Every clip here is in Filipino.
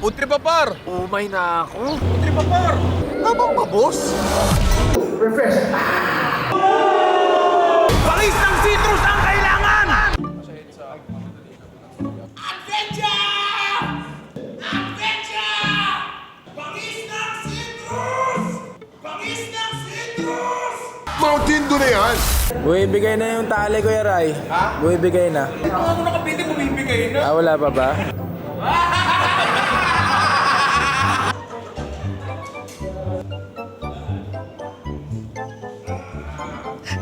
Putri pa par! Umay na ako. Putri pa par! Habang ba, boss? Paris ng citrus ang kailangan! Mountain Dew na yan! Buibigay na yung tali, Kuya Ray. Ha? Buibigay na. Ano ako nakapili mo bibigay na? Ah, wala pa ba?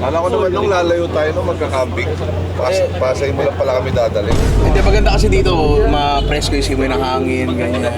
Kala ko naman nung lalayo tayo nung magka-camping. Pas pasay mo lang pala kami dadalhin. Hindi, maganda kasi dito, ma-press ko yung simoy ng hangin, ganyan.